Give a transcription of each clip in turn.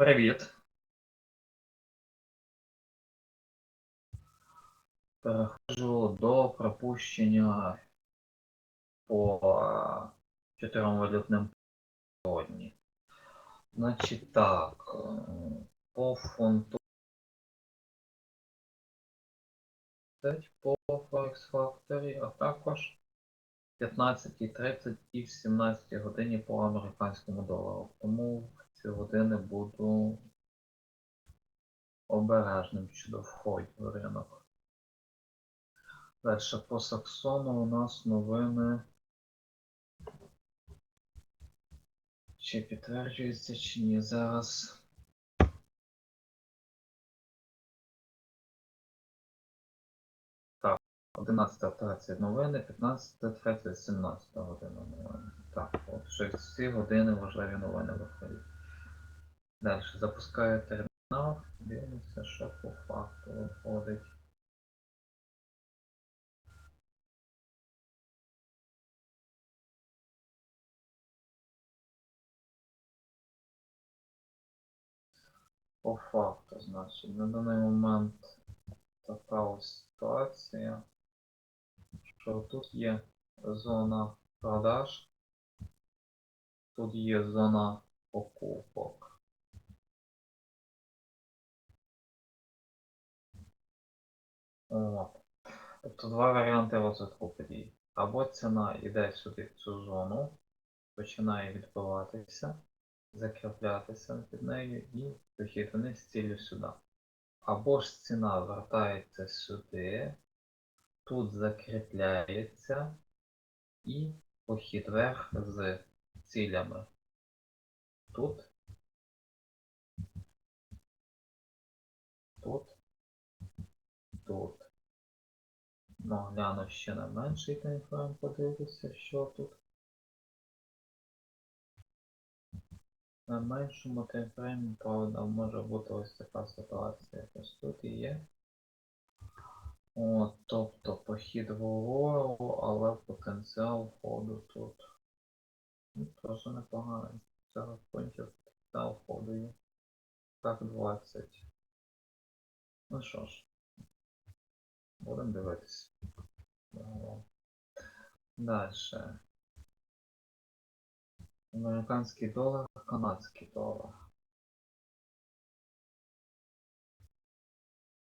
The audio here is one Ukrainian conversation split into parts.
Привіт. Переходжу до пропущення по е, чотирьом валютним сьогодні. Значить так, е, по фунту по Forex Factory, а також 15.30 і в 17 годині по американському долару. Тому години буду обережним щодо входів в ринок. Далі по Саксону у нас новини. Чи підтверджується, чи ні. Зараз. Так, 11.30 новини, 15.30, 17 година новини. Так, от що всі години важливі новини виходять. Далі запускаю термінал, дивимося, що по факту виходить. По факту, значить, на даний момент така ось ситуація, що тут є зона продаж, тут є зона покупок. Тобто два варіанти розвитку подій. Або ціна йде сюди в цю зону, починає відбиватися, закріплятися під нею і похід вниз з ціллю сюди. Або ж ціна вертається сюди, тут закріпляється і похід вверх з цілями. Тут, тут, тут. Ну, гляну ще на менший таймфрейм, подивлюся, що тут. На меншому таймфреймі, правда, може бути ось така ситуація. Ось тут і є. От, тобто похід вгору, але потенціал входу тут. Ну, теж непоганий. Цього пунктів потенціал входу є. Так 20. Ну що ж. Будемо дивитися. Далі. Американський долар, канадський долар.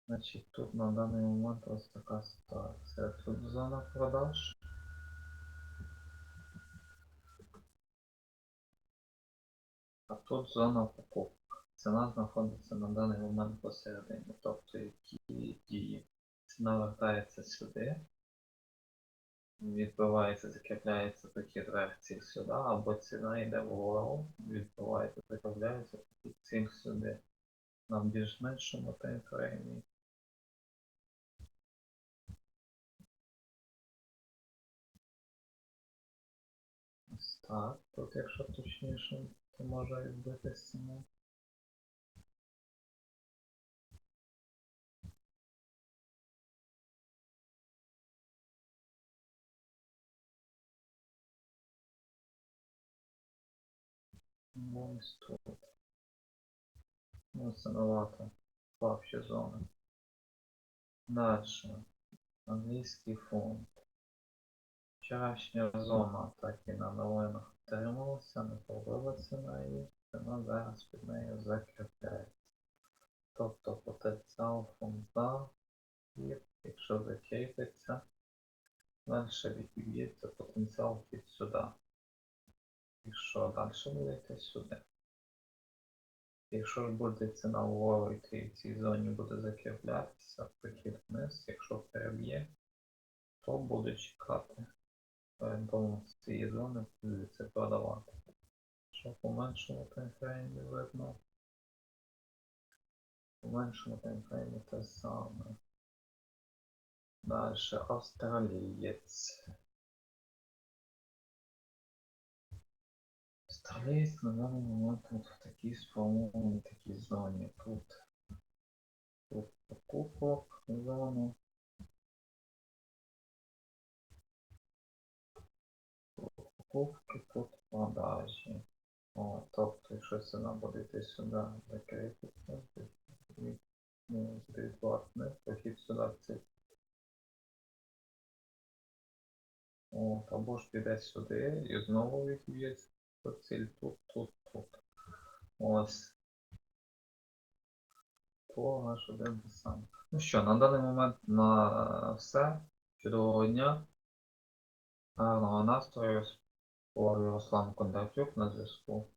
Значить, тут на даний момент ось така ситуація. Тут зона продаж. А тут зона покупок. Ціна знаходиться на даний момент посередині. Тобто які дії. Ціна вертається сюди. Відбивається, закріпляється вверх цих сюди, або ціна йде вгору, відбивається, закріпляється похід цих сюди. На більш меншому таймфреймі. Ось так. Тут, якщо точніше, то може відбити ціну. Ось. Ну, це новато. Слабші зони. Дальше. Англійський фунт. Вчорашня зона так і на новинах втрималася, не пробилася на її, вона зараз під нею закріпляється. Тобто потенціал фунта і якщо закріпиться, далі відіб'ється потенціал під сюди. І що далі буде сюди? Якщо ж буде ціна вгору йти в цій зоні буде закріплятися, прихід вниз, якщо переб'є, то буду чекати. Орієнтовно цієї зони буде це продавати. Що по меншому таймфреймі видно? По меншому таймфреймі те саме. Далі австралієць. Австралієць на даний момент от в такій сформованій такій зоні. Тут, тут покупок зону. Покупки, тут продажі. О, тобто, якщо ціна буде йти сюди, закритися, ну, відвартне, похід сюди в цей. От, або ж піде сюди і знову відб'є ціль тут, тут, тут. Ось. То наш один десант. Ну що, на даний момент на все. Чудового дня. Гарного настрою. Руслан Кондратюк на зв'язку.